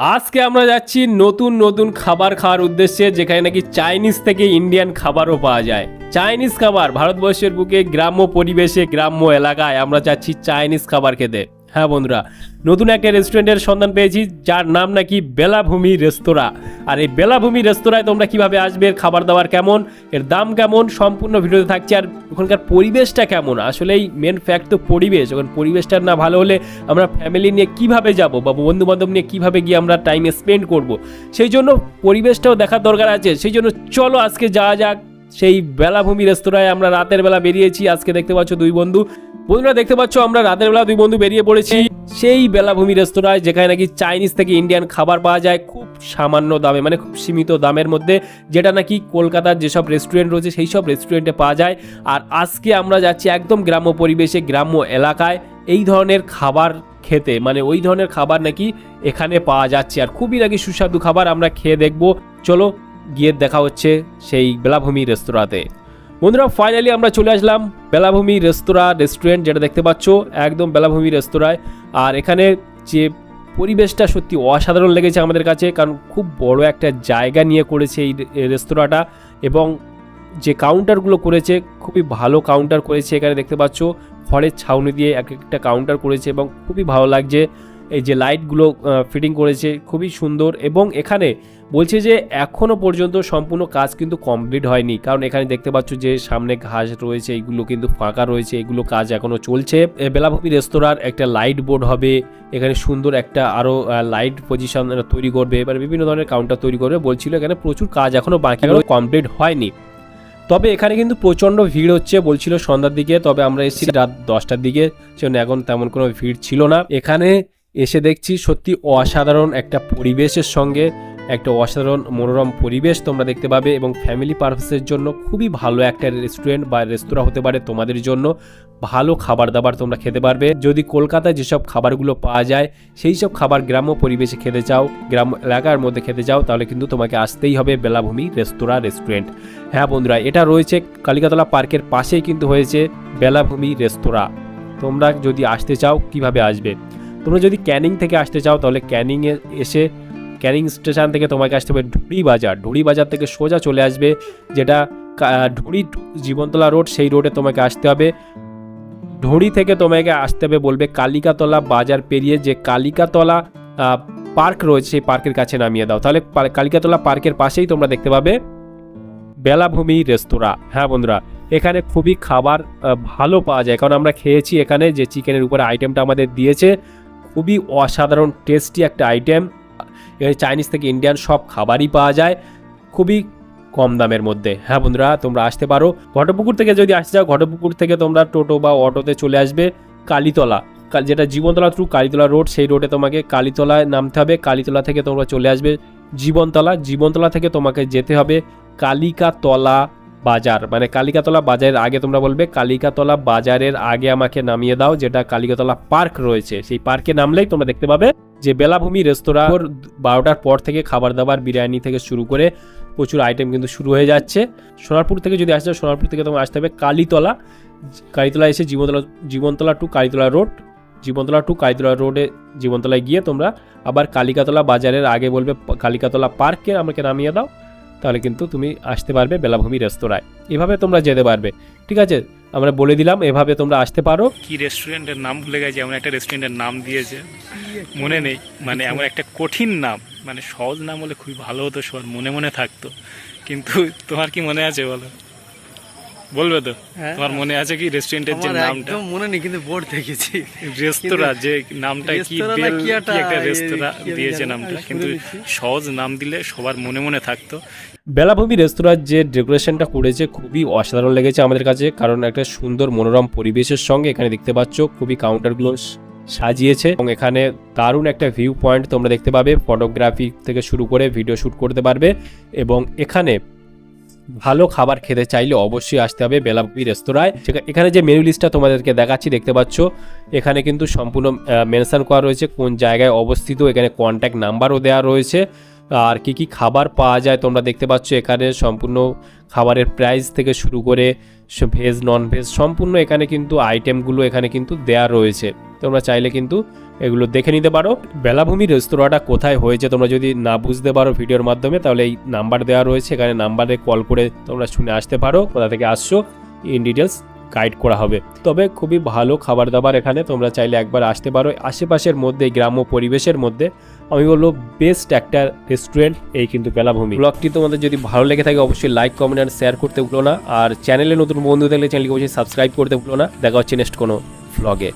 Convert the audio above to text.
আজকে আমরা যাচ্ছি নতুন নতুন খাবার খাওয়ার উদ্দেশ্যে, যেখানে নাকি চাইনিজ থেকে ইন্ডিয়ান খাবারও পাওয়া যায়। চাইনিজ খাবার ভারতবর্ষের বুকে গ্রাম্য পরিবেশে, গ্রাম্য এলাকায় আমরা যাচ্ছি চাইনিজ খাবার খেতে। হ্যাঁ বন্ধুরা, নতুন একটা রেস্টুরেন্টের সন্ধান পেয়েছি, যার নাম নাকি বেলাভূমি রেস্তোরাঁ। আর এই বেলাভূমি রেস্তোরাঁয় তোমরা কীভাবে আসবে এর খাবার দাবার কেমন, এর দাম কেমন, সম্পূর্ণ ভিডিওতে থাকছে, আর ওখানকার পরিবেশটা কেমন? আসলেই মেন ফ্যাক্ট তো পরিবেশ ওখানে পরিবেশটা না ভালো হলে আমরা ফ্যামিলি নিয়ে কীভাবে যাব বা বন্ধু বান্ধব নিয়ে কীভাবে গিয়ে আমরা টাইম স্পেন্ড করব? সেই জন্য পরিবেশটাও দেখার দরকার আছে, সেই জন্য চলো আজকে যাওয়া যাক। সেই বেলাভূমি রেস্তোরাঁয় আমরা রাতের বেলা বেরিয়েছি। আজকে দেখতে পাচ্ছ দুই বন্ধু। বন্ধুরা, দেখতে পাচ্ছ, আমরা রাতের বেলা দুই বন্ধু বেরিয়ে পড়েছি। সেই বেলাভূমি রেস্তোরাঁয়, যেখানে নাকি চাইনিজ থেকে ইন্ডিয়ান খাবার পাওয়া যায় খুব সামান্য দামে মানে খুব সীমিত দামের মধ্যে, যেটা নাকি কলকাতার যেসব রেস্টুরেন্ট রয়েছে, সেই সব রেস্টুরেন্টে পাওয়া যায়। আর আজকে আমরা যাচ্ছি একদম গ্রাম্য পরিবেশে, গ্রাম্য এলাকায়। এই ধরনের খাবার খেতে মানে ওই ধরনের খাবার নাকি এখানে পাওয়া যাচ্ছে। আর খুবই নাকি সুস্বাদু খাবার আমরা খেয়ে দেখব। চলো গিয়ে দেখা হচ্ছে সেই বেলাভূমি রেস্তোরাঁতে। বন্ধুরা ফাইনালি আমরা চলে আসলাম বেলাভূমি রেস্তোরাঁ রেস্টুরেন্ট যেটা দেখতে পাচ্ছ, একদম বেলাভূমি রেস্তোরাঁয়। আর এখানে যে পরিবেশটা সত্যি অসাধারণ লেগেছে আমাদের কাছে, কারণ খুব বড় একটা জায়গা নিয়ে করেছে এই রেস্তোরাঁটা এবং যে কাউন্টারগুলো করেছে, খুবই ভালো কাউন্টার করেছে এখানে দেখতে পাচ্ছ। খড়ের ছাউনি দিয়ে এক একটা কাউন্টার করেছে এবং খুবই ভালো লাগছে। এই যে লাইটগুলো ফিটিং করেছে, খুবই সুন্দর এবং এখানে বলছে যে এখনও পর্যন্ত সম্পূর্ণ কাজ কিন্তু কমপ্লিট হয়নি। কারণ এখানে দেখতে পাচ্ছ যে সামনে ঘাস রয়েছে এইগুলো কিন্তু ফাঁকা রয়েছে এগুলো কাজ এখনও চলছে। বেলাভূমি রেস্তোরাঁর একটা লাইট বোর্ড হবে এখানে সুন্দর একটা আরও লাইট পজিশন তৈরি করবে এবার বিভিন্ন ধরনের কাউন্টার তৈরি করবে বলছিল এখানে প্রচুর কাজ এখনও বাকি কমপ্লিট হয়নি। তবে এখানে কিন্তু প্রচণ্ড ভিড় হচ্ছে বলছিল সন্ধ্যার দিকে তবে আমরা এসেছি রাত দশটার দিকে সেজন্য এখন তেমন কোনো ভিড় ছিল না। এখানে এসে দেখছি সত্যি অসাধারণ একটা পরিবেশের সঙ্গে একটা অসাধারণ মনোরম পরিবেশ তোমরা দেখতে পাবে এবং ফ্যামিলি পারপাসের জন্য খুবই ভালো একটা রেস্টুরেন্ট বা রেস্তোরাঁ হতে পারে তোমাদের জন্য। ভালো খাবার দাবার তোমরা খেতে পারবে। যদি কলকাতায় যেসব খাবারগুলো পাওয়া যায় সেই সব খাবার গ্রাম্য পরিবেশে খেতে চাও গ্রাম এলাকার মধ্যে খেতে চাও, তাহলে কিন্তু তোমাকে আসতেই হবে বেলাভূমি রেস্তোরাঁ রেস্টুরেন্ট হ্যাঁ বন্ধুরা, এটা রয়েছে কালিকাতলা পার্কের পাশেই কিন্তু হয়েছে বেলাভূমি রেস্তোরাঁ। তোমরা যদি আসতে চাও, কীভাবে আসবে? তোমরা যদি ক্যানিং থেকে আসতে চাও, তাহলে ক্যানিংয়ে এসে ক্যানিং স্টেশন থেকে তোমাকে আসতে হবে ঢুড়ি বাজার। ঢুড়ি বাজার থেকে সোজা চলে আসবে, যেটা ঢুড়ি জীবনতলা রোড, সেই রোডে তোমাকে আসতে হবে। ঢুড়ি থেকে তোমাকে আসতে হবে বলবে কালিকাতলা বাজার পেরিয়ে, যে কালিকাতলা পার্ক রয়েছে, সেই পার্কের কাছে নামিয়ে দাও। তাহলে কালিকাতলা পার্কের পাশেই তোমরা দেখতে পাবে বেলাভূমি রেস্তোরাঁ। হ্যাঁ বন্ধুরা, এখানে খুবই খাবার ভালো পাওয়া যায়। কারণ আমরা খেয়েছি এখানে যে চিকেনের উপরে আইটেমটা আমাদের দিয়েছে। খুবই অসাধারণ টেস্টি একটা আইটেম এখানে চাইনিজ থেকে ইন্ডিয়ান সব খাবারই পাওয়া যায় খুবই কম দামের মধ্যে। হ্যাঁ বন্ধুরা, তোমরা আসতে পারো। ঘটপুকুর থেকে যদি আসতে চাও, ঘটপুকুর থেকে তোমরা টোটো বা অটোতে চলে আসবে কালীতলা। যেটা জীবনতলা থ্রু কালীতলা রোড সেই রোডে তোমাকে কালীতলায় নামতে হবে। কালীতলা থেকে তোমরা চলে আসবে জীবনতলা। জীবনতলা থেকে তোমাকে যেতে হবে কালিকাতলা। বাজার। মানে কালিকাতলা বাজারের আগে তোমরা বলবে, কালিকাতলা বাজারের আগে আমাকে নামিয়ে দাও, যেটা কালিকাতলা পার্ক রয়েছে। সেই পার্কে নামলেই তোমরা দেখতে পাবে যে বেলাভূমি রেস্তোরাঁ বারোটার পর থেকে খাবার দাবার, বিরিয়ানি থেকে শুরু করে প্রচুর আইটেম কিন্তু শুরু হয়ে যাচ্ছে। সোনারপুর থেকে যদি আসতে সোনারপুর থেকে তোমার আসতে হবে কালীতলা। কালীতলা এসে Jibantala Jibantala to Kalitala road. Jibantala to Kalitala রোডে জীবনতলায় গিয়ে তোমরা আবার কালিকাতলা বাজারের আগে বলবে, কালিকাতলা পার্কে আমাকে নামিয়ে দাও। তাহলে কিন্তু তুমি আসতে পারবে বেলাভূমি রেস্তোরাঁয়। এভাবে তোমরা যেতে পারবে। ঠিক আছে? আমরা বলে দিলাম, এভাবে তোমরা আসতে পারো। কি রেস্টুরেন্টের নাম ভুলে গেছে, এমন একটা রেস্টুরেন্টের নাম দিয়েছে। মনে নেই মানে এমন একটা কঠিন নাম মানে সহজ নাম হলে খুবই ভালো হতো, সবার মনে মনে থাকতো। কিন্তু তোমার কি মনে আছে বলো? বলবে তো? হ্যাঁ। তোমার মনে আছে কি রেস্টুরেন্টের যে নামটা? একদম মনে নেই কিন্তু বোর্ড দেখেছি। রেস্তোরাঁ যে নামটা কি বেল কি একটা, রেস্তোরাঁ দিয়েছে নামটা? কিন্তু সহজ নাম দিলে সবার মনে মনে থাকতো। বেলাভূমি রেস্তোরাঁর যে ডেকোরেশনটা করেছে খুবই অসাধারণ লেগেছে আমাদের কাছে কারণ একটা সুন্দর মনোরম পরিবেশের সঙ্গে এখানে দেখতে পাচ্ছ খুবই কাউন্টারগুলো সাজিয়েছে। এবং এখানে দারুণ একটা ভিউ পয়েন্ট তোমরা দেখতে পাবে ফটোগ্রাফি থেকে শুরু করে ভিডিও শ্যুট করতে পারবে। এবং এখানে ভালো খাবার খেতে চাইলে অবশ্যই আসতে হবে বেলাভূমি রেস্তোরাঁয়। এখানে যে মেনু লিস্টটা তোমাদেরকে দেখাচ্ছি, দেখতে পাচ্ছ, এখানে কিন্তু সম্পূর্ণ মেনশন করা রয়েছে কোন জায়গায় অবস্থিত। এখানে কন্ট্যাক্ট নাম্বারও দেওয়া রয়েছে। আর কি কি খাবার পাওয়া যায় তোমরা দেখতে পাচ্ছ এখানে সম্পূর্ণ খাবারের প্রাইস থেকে শুরু করে ভেজ নন ভেজ সম্পূর্ণ এখানে কিন্তু আইটেমগুলো এখানে কিন্তু দেয়া রয়েছে। তোমরা চাইলে কিন্তু এগুলো দেখে নিতে পারো। বেলাভূমি রেস্তোরাঁটা কোথায় হয়েছে তোমরা যদি না বুঝতে পারো ভিডিওর মাধ্যমে, তাহলে এই নাম্বার দেওয়া রয়েছে। এখানে নাম্বারে কল করে তোমরা শুনে আসতে পারো। কোথা থেকে আসছো? ইন ডিটেলস গাইড করা হবে। তবে খুবই ভালো খাবার দাবার এখানে, তোমরা চাইলে একবার আসতে পারো। আশেপাশের মধ্যে, গ্রাম্য পরিবেশের মধ্যে, আমি বলব বেস্ট একটা রেস্টুরেন্ট এই কিন্তু বেলাভূমি। ব্লগটি তোমাদের যদি ভালো লেগে থাকে, অবশ্যই লাইক কমেন্ট আর শেয়ার করতে ভুলো না। আর চ্যানেলে নতুন বন্ধু থাকলে চ্যানেলকে অবশ্যই সাবস্ক্রাইব করতে ভুলো না। দেখা হচ্ছে নেক্সট কোনো ভ্লগে